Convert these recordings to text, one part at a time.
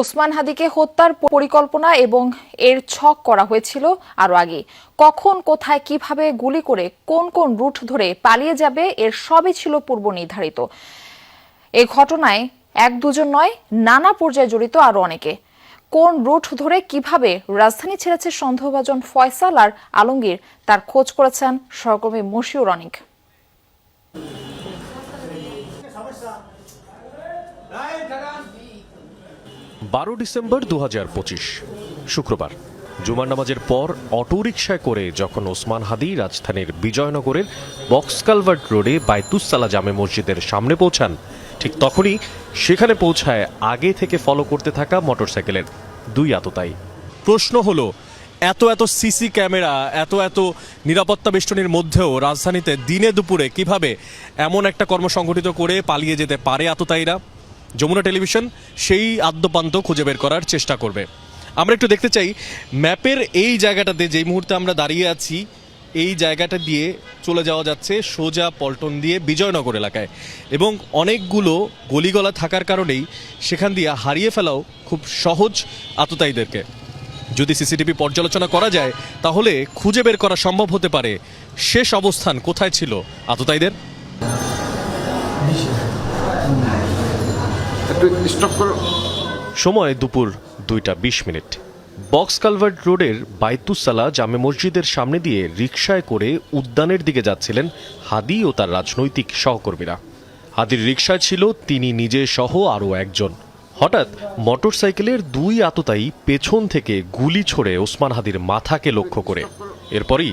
ওসমান হাদিকে হত্যার পরিকল্পনা এবং এর ছক করা হয়েছিল আরও আগে। কখন, কোথায়, কীভাবে গুলি করে কোন কোন রুট ধরে পালিয়ে যাবে এর সবই ছিল পূর্ব নির্ধারিত। এ ঘটনায় এক দুজন নয়, নানা পর্যায়ে জড়িত আরও অনেকে। কোন রুট ধরে কীভাবে রাজধানী ছেড়েছে সন্দেহভাজন ফয়সাল আর আলমগীর, তার খোঁজ করেছেন সহকর্মী মশিউর অনিক। বারো ডিসেম্বর দু হাজার পঁচিশ, শুক্রবার। জুমার নামাজের পর অটোরিকশায় করে যখন ওসমান হাদি রাজধানীর বিজয়নগরের বক্স কালভার্ট রোডে বাইতুসালা জামে মসজিদের সামনে পৌঁছান, ঠিক তখনই সেখানে পৌঁছায় আগে থেকে ফলো করতে থাকা মোটরসাইকেলের দুই আততায়ী। প্রশ্ন হলো, এত এত সিসি ক্যামেরা, এত এত নিরাপত্তা বেষ্টনীর মধ্যেও রাজধানীতে দিনে দুপুরে কীভাবে এমন একটা কর্ম সংগঠিত করে পালিয়ে যেতে পারে আততায়ীরা? যমুনা টেলিভিশন সেই আদ্যপান্ত খুঁজে বের করার চেষ্টা করবে। আমরা একটু দেখতে চাই, ম্যাপের এই জায়গাটাতে যেই মুহূর্তে আমরা দাঁড়িয়ে আছি, এই জায়গাটা দিয়ে চলে যাওয়া যাচ্ছে সোজা পল্টন দিয়ে বিজয়নগর এলাকায়। এবং অনেকগুলো গলিগলা থাকার কারণেই সেখান দিয়ে হারিয়ে ফেলাও খুব সহজ আততায়ীদেরকে। যদি সিসিটিভি পর্যালোচনা করা যায়, তাহলে খুঁজে বের করা সম্ভব হতে পারে। শেষ অবস্থান কোথায় ছিল আততায়ীদের? একটু স্টপ করো। সময় দুপুর দুইটা বিশ মিনিট। বক্স কালভার্ট রোডের বাইতুসালা জামে মসজিদের সামনে দিয়ে রিকশায় করে উদ্যানের দিকে যাচ্ছিলেন হাদি ও তার রাজনৈতিক সহকর্মীরা। হাদির রিকশায় ছিল তিনি নিজে সহ আরও একজন। হঠাৎ মোটরসাইকেলের দুই আততায়ী পেছন থেকে গুলি ছোড়ে ওসমান হাদির মাথাকে লক্ষ্য করে। এরপরই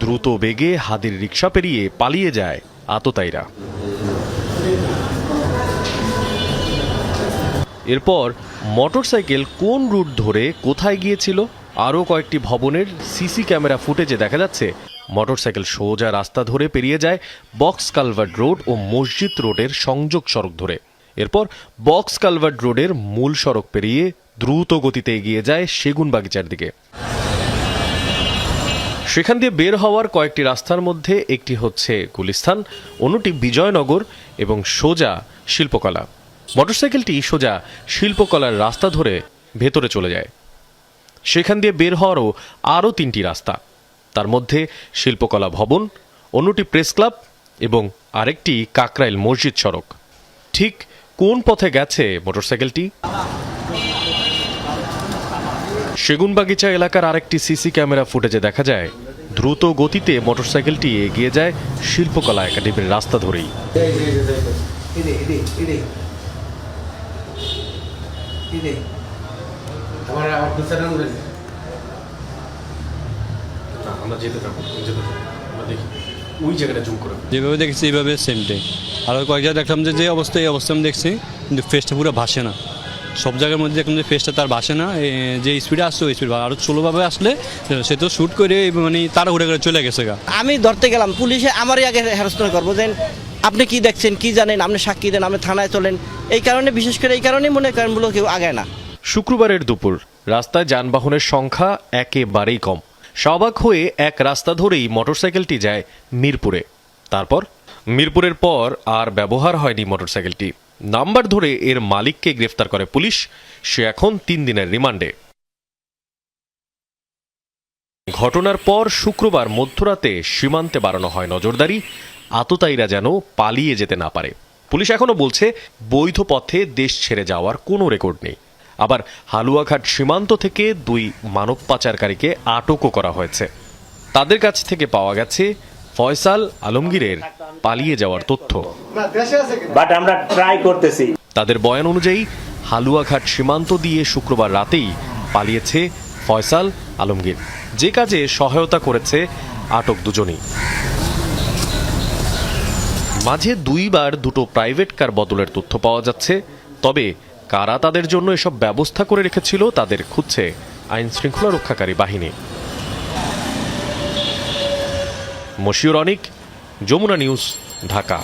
দ্রুত বেগে হাদির রিকশা পেরিয়ে পালিয়ে যায় আততায়ীরা। এরপর মোটরসাইকেল কোন রুট ধরে কোথায় গিয়েছিল? আরও কয়েকটি ভবনের সিসি ক্যামেরা ফুটেজে দেখা যাচ্ছে। মোটরসাইকেল সোজা রাস্তা ধরে পেরিয়ে যায় বক্স কালভার্ট রোড ও মসজিদ রোডের সংযোগ সড়ক ধরে। এরপর বক্স কালভার্ট রোডের মূল সড়ক পেরিয়ে দ্রুত গতিতে এগিয়ে যায় সেগুন বাগিচার দিকে। সেখান দিয়ে বের হওয়ার কয়েকটি রাস্তার মধ্যে একটি হচ্ছে গুলিস্তান অন্যটি বিজয়নগর এবং সোজা শিল্পকলা। মোটরসাইকেলটি সোজা শিল্পকলার রাস্তা ধরে ভেতরে চলে যায়। সেখান দিয়ে বের হওয়ারও আরও তিনটি রাস্তা। তার মধ্যে শিল্পকলা ভবন, অন্যটি প্রেস ক্লাব এবং আরেকটি কাকরাইল মসজিদ সড়ক। ঠিক কোন পথে গেছে মোটরসাইকেলটি? সেগুনবাগিচা এলাকার আরেকটি সিসি ক্যামেরা ফুটেজে দেখা যায়, দ্রুত গতিতে মোটরসাইকেলটি এগিয়ে যায় শিল্পকলা একাডেমির রাস্তা ধরেই। আমার অফিসার আমরা যেতে থাকব যেতে থাকব। আমরা দেখি ওই জায়গাটা জুম করে। যেভাবে দেখেছি এইভাবে সেমটাই আর কয়েক জায়গায় দেখলাম যে যে অবস্থা এই অবস্থা আমি দেখছি কিন্তু ফেসটা পুরো ভাসে না। সব জায়গার মধ্যে দেখলাম যে ফেসটা তার ভাসে না। যে স্পিডে আসছে ওই স্পিড আরও স্লোভাবে আসলে সে তো শ্যুট করে মানে তারা উড়ে করে চলে গেছে গা। আমি ধরতে গেলাম পুলিশে আমারই আগে হ্যারাসমেন্ট করব যে আপনি কি দেখছেন, কি জানেন? আপনি সাক্ষী দেন, আপনি থানায় চলেন এই কারণে, বিশেষ করে এই কারণেই মনে করেন মূলত কেউ আগায় না। শুক্রবারের দুপুর, রাস্তায় যানবাহনের সংখ্যা একেবারেই কম। সবাক হয়ে এক রাস্তা ধরেই মোটরসাইকেলটি যায় মিরপুরে। তারপর, মিরপুরের পর আর ব্যবহার হয়নি মোটরসাইকেলটি। নাম্বার ধরে এর মালিককে গ্রেফতার করে পুলিশ, সে এখন তিন দিনের রিমান্ডে। ঘটনার পর শুক্রবার মধ্যরাতে সীমান্তে বাড়ানো হয় নজরদারি আততায়ীরা যেন পালিয়ে যেতে না পারে। পুলিশ এখনও বলছে বৈধ পথে দেশ ছেড়ে যাওয়ার কোনো রেকর্ড নেই। আবার হালুয়াঘাট সীমান্ত থেকে দুই মানব পাচারকারীকে আটকও করা হয়েছে। তাদের কাছ থেকে পাওয়া গেছে ফয়সাল আলমগীরের পালিয়ে যাওয়ার তথ্য। বাট আমরা ট্রাই করতেছি। তাদের বয়ান অনুযায়ী হালুয়াঘাট সীমান্ত দিয়ে শুক্রবার রাতেই পালিয়েছে ফয়সাল আলমগীর। যে কাজে সহায়তা করেছে আটক দুজনই। মাঝে দুইবার দুটো প্রাইভেট কার বদলের তথ্য পাওয়া যাচ্ছে। তবে কারা তাদের জন্য এসব ব্যবস্থা করে রেখেছিল তাদের খুঁজছে আইন শৃঙ্খলা রক্ষাকারী বাহিনী। মশিউর অনিক, যমুনা নিউজ, ঢাকা।